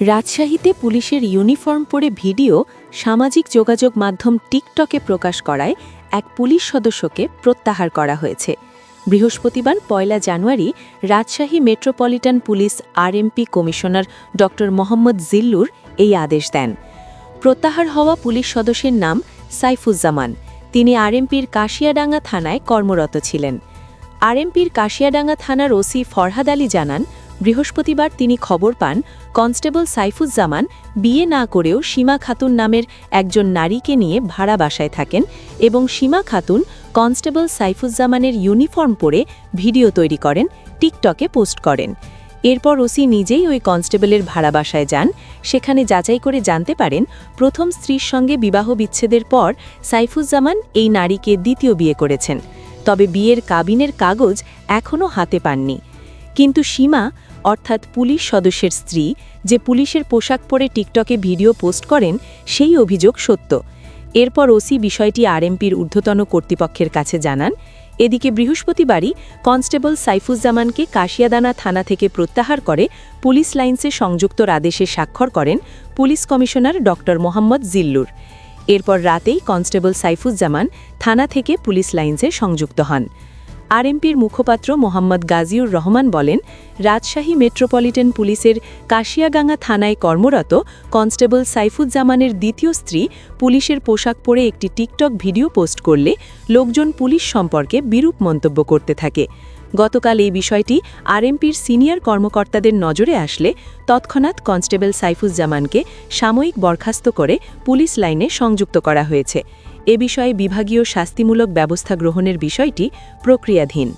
রাজশাহীতে পুলিশের ইউনিফর্ম পরে ভিডিও, সামাজিক যোগাযোগ মাধ্যম টিকটকে প্রকাশ করায় এক পুলিশ সদস্যকে প্রত্যাহার করা হয়েছে। বৃহস্পতিবার পয়লা জানুয়ারি Rajshahi metropolitan police RMP commissioner ড মোহাম্মদ জিল্লুর এই আদেশ দেন। প্রত্যাহার হওয়া পুলিশ সদস্যের নাম সাইফুজ্জামান। তিনি আরএমপির কাশিয়াডাঙ্গা থানায় কর্মরত ছিলেন। আরএমপির কাশিয়াডাঙ্গা থানার ওসি ফরহাদ আলী জানান বৃহস্পতিবার তিনি খবর পান, কনস্টেবল সাইফুজ্জামান বিয়ে না করেও সীমা খাতুন নামের একজন নারীকে নিয়ে ভাড়া বাসায় থাকেন এবং সীমা খাতুন কনস্টেবল সাইফুজ্জামানের ইউনিফর্ম পরে ভিডিও তৈরি করেন, টিকটকে পোস্ট করেন। এরপর ওসি নিজেই ওই কনস্টেবলের ভাড়া বাসায় যান। সেখানে যাচাই করে জানতে পারেন, প্রথম স্ত্রীর সঙ্গে বিবাহ বিচ্ছেদের পর সাইফুজ্জামান এই নারীকে দ্বিতীয় বিয়ে করেছেন। তবে বিয়ের কাবিনের কাগজ এখনও হাতে পাননি। কিন্তু সীমা অর্থাৎ পুলিশ সদস্যের স্ত্রী যে পুলিশের পোশাক পরে টিকটকে ভিডিও পোস্ট করেন, সেই অভিযোগ সত্য। এরপর ওসি বিষয়টি আরএমপির ঊর্ধ্বতন কর্তৃপক্ষের কাছে জানান। এদিকে বৃহস্পতিবারই কনস্টেবল সাইফুজ্জামানকে কাশিয়াদানা থানা থেকে প্রত্যাহার করে পুলিশ লাইন্সে সংযুক্তর আদেশে স্বাক্ষর করেন পুলিশ কমিশনার ড. মোহাম্মদ জিল্লুর। এরপর রাতেই কনস্টেবল সাইফুজ্জামান থানা থেকে পুলিশ লাইন্সে সংযুক্ত হন। আরএমপির মুখপাত্র মোহাম্মদ গাজীউর রহমান বলেন, রাজশাহী মেট্রোপলিটন পুলিশের কাশিয়াগাঙ্গা থানায় কর্মরত কনস্টেবল সাইফুজ্জামানের দ্বিতীয় স্ত্রী পুলিশের পোশাক পরে একটি টিকটক ভিডিও পোস্ট করলে লোকজন পুলিশ সম্পর্কে বিরূপ মন্তব্য করতে থাকে। গতকাল এই বিষয়টি আরএমপির সিনিয়র কর্মকর্তাদের নজরে আসলে তৎক্ষণাৎ কনস্টেবল সাইফুজ্জামানকে সাময়িক বরখাস্ত করে পুলিশ লাইনে সংযুক্ত করা হয়েছে। এ বিষয়ে বিভাগীয় শাস্তিমূলক ব্যবস্থা গ্রহণের বিষয়টি প্রক্রিয়াধীন।